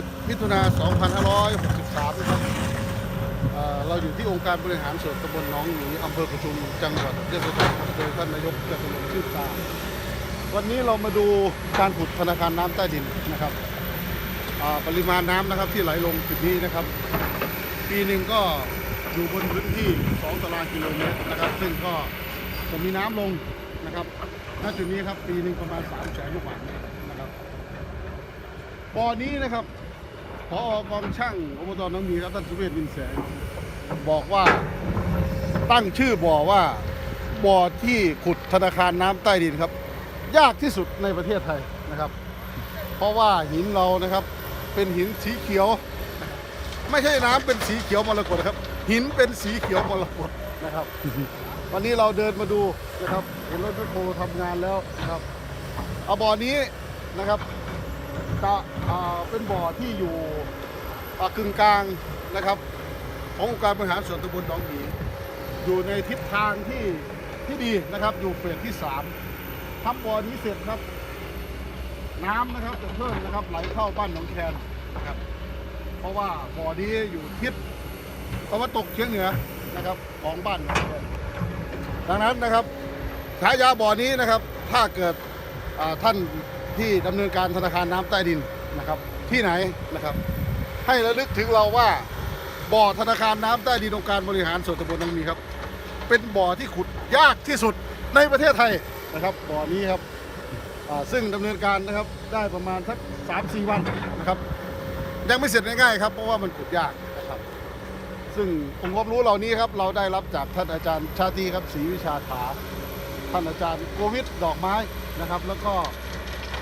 10มิถุนา2563นะครับเเราอยู่ที่องค์การบริหารส่วนตำบลหนองหนีอำเภอประชุมจังหวัดยะโสธรครับโดยท่านนายกเทศมนตรีชื่นตาวันนี้เรามาดูการขุดธนาคารน้ำใต้ดินนะครับปริมาณน้ำนะครับที่ไหลลงจุดนี้นะครับ ปีหนึ่งก็อยู่บนพื้นที่ 2ตารางกิโลเมตรนะครับ ซึ่งก็จะมีน้ำลงนะครับณจุดนี้ครับปีหนึ่งประมาณ3แสนลูกบาศก์เมตรนะครับบ่อนี้นะครับ พอกองช่างอบตน้องมีครับท่านสุเวศวินแสงบอกว่าตั้งชื่อบ่อว่าบ่อที่ขุดธนาคารน้ำใต้ดินครับ ยากที่สุดในประเทศไทยนะครับ เพราะว่าหินเรานะครับเป็นหินสีเขียว ไม่ใช่น้ำเป็นสีเขียวมรกตนะครับ หินเป็นสีเขียวมรกตนะครับ วันนี้เราเดินมาดูนะครับเห็นรถแมคโครทำงานแล้วนะครับเอาบ่อนี้นะครับ จะเป็นบ่อที่อยู่กึ่งกลางนะครับ ขององค์การบริหารส่วนตำบลหนองหมีอยู่ในทิศทางที่ที่ดีนะครับ อยู่เฟสที่สามทำบ่อนี้เสร็จครับ น้ำนะครับจะเพิ่มนะครับไหลเข้าบ้านหนองแคนนะครับ เพราะว่าบ่อนี้อยู่ทิศตะวันตกเฉียงเหนือนะครับ ของบ้านหนองแคนดังนั้นนะครับฉายาบ่อนี้นะครับ ถ้าเกิดท่าน ที่ดำเนินการธนาคารน้ำใต้ดินนะครับ ที่ไหนนะครับ ให้ระลึกถึงเราว่าบ่อธนาคารน้ำใต้ดินองค์การบริหารส่วนตำบลนองมีครับ เป็นบ่อที่ขุดยากที่สุดในประเทศไทยนะครับบ่อนี้ครับซึ่งดำเนินการนะครับได้ประมาณสักสามสี่วันนะครับ ยังไม่เสร็จง่ายๆครับเพราะว่ามันขุดยากนะครับ ซึ่งองค์ความรู้เหล่านี้ครับเราได้รับจากท่านอาจารย์ชาตีครับศรีวิชาขาท่านอาจารย์โกวิทดอกไม้นะครับ แล้วก็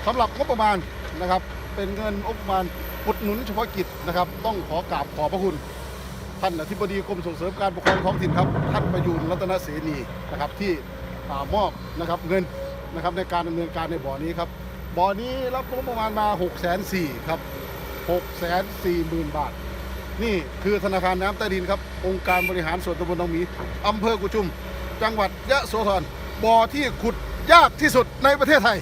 สำหรับงบประมาณนะครับเป็นเงินงบประมาณอุดหนุนเฉพาะกิจนะครับ ต้องขอกราบขอบพระคุณ ท่านอธิบดีกรมส่งเสริมการปกครองท้องถิ่นครับ ท่านประยูนรัตนเสนีนะครับที่มอบนะครับเงินนะครับในการดำเนินการในบ่อนี้ครับบ่อนี้รับงบประมาณมา6 4 0 0 0ครับ6 4 0 0 0 0บาท นี่คือธนาคารน้ำใต้ดินครับ องค์การบริหารส่วนตำบลหนองหมีอำเภอกุชุม จังหวัดยะโสธรบ่อที่ขุดยากที่สุดในประเทศไทย